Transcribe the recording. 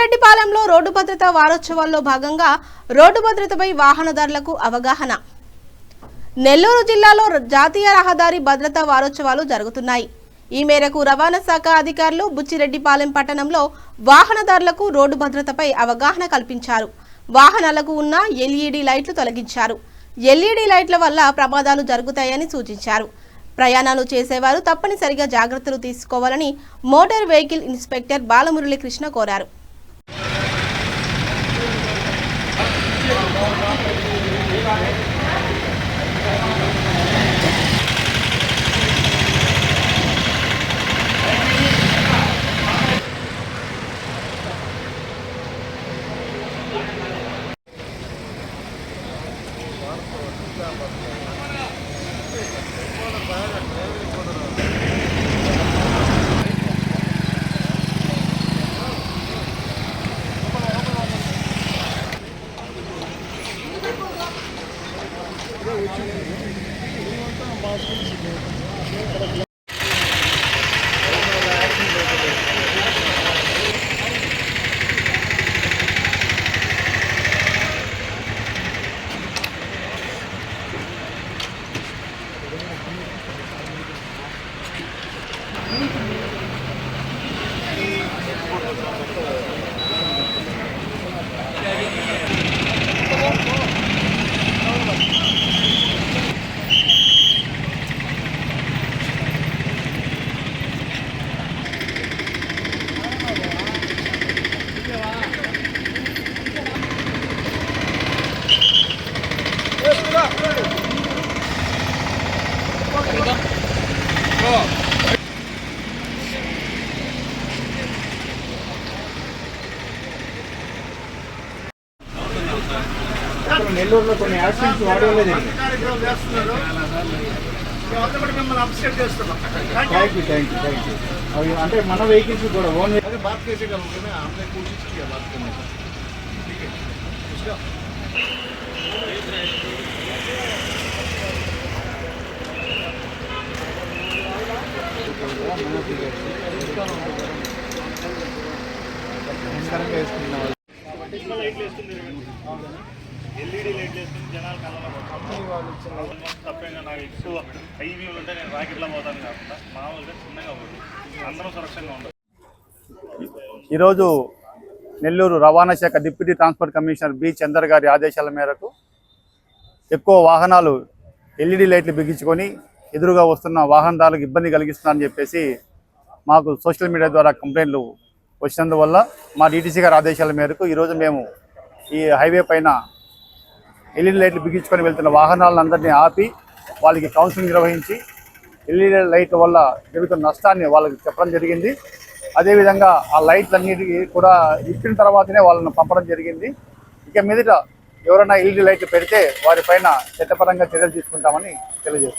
బుచ్చిరెడ్డిపాలెంలో road భద్రత వారోత్సవాల్లో భాగంగా రోడ్డు భద్రతపై వాహనదారులకు అవగాహన. నెల్లూరు జిల్లాలో జాతీయ రహదారి భద్రతా వారోత్సవాలు జరుగుతున్నాయి. ఈ మేరకు రవాణా శాఖ అధికారులు బుచ్చిరెడ్డిపాలెం పట్టణంలో వాహనదారులకు రోడ్డు భద్రతపై అవగాహన కల్పించారు. వాహనాలకు ఉన్న ఎల్ఈడి లైట్లు తొలగించారు. ఎల్ఈడి లైట్ల వల్ల ప్రమాదాలు జరుగుతాయని సూచించారు. ప్రయాణాలు చేసేవారు తప్పనిసరిగా జాగ్రత్తలు తీసుకోవాలని motor vehicle inspector Balamuralikrishna Krishna కోరారు ఇప్పుడు నెల్లూరులో కొన్ని యాక్సిడెంట్స్ ఆడియోలో జరిగింది కార్యక్రమం చేస్తున్నారు మేమంతా కూడా మిమ్మల్ని అప్సెట్ చేస్తున్నాం thank you thank you thank you అవి అంటే మన వెహికల్స్ కూడా ఓన్ अरे बात कैसे करोगे ना हमने कोशिश किया बात करने का ठीक है ఎల్ఈడి లైట్ వేసుకుని జనాలు కళ్ళలో నాకు ఎక్కువ హై వ్యూలు ఉంటే నేను పోతాను కాకుండా మామూలుగా చిన్నగా పోదు అందరం సురక్షంగా ఉండదు ఈరోజు నెల్లూరు రవాణా శాఖ deputy transport commissioner B Chandar గారి ఆదేశాల మేరకు ఎక్కువ వాహనాలు ఎల్ఈడి లైట్లు బిగించుకొని ఎదురుగా వస్తున్న వాహనదారులకు ఇబ్బంది కలిగిస్తున్నారని చెప్పేసి మాకు సోషల్ మీడియా ద్వారా కంప్లైంట్లు వచ్చినందువల్ల మా డీటీసీ గారి ఆదేశాల మేరకు ఈరోజు మేము ఈ హైవే పైన ఎల్ఈడి లైట్లు బిగించుకొని వెళ్తున్న వాహనాలందరినీ ఆపి వాళ్ళకి కౌన్సిలింగ్ నిర్వహించి ఎల్ఈడి లైట్ల వల్ల జరుగుతున్న నష్టాన్ని వాళ్ళకి చెప్పడం జరిగింది. అదేవిధంగా ఆ లైట్లన్నిటికీ కూడా ఇచ్చిన తర్వాతనే వాళ్ళని పంపడం జరిగింది. ఇక మీదట ఎవరైనా ఎల్ఈడి లైట్లు పెడితే వారిపైన చట్టపరంగా చర్యలు తీసుకుంటామని తెలియజేస్తున్నాం.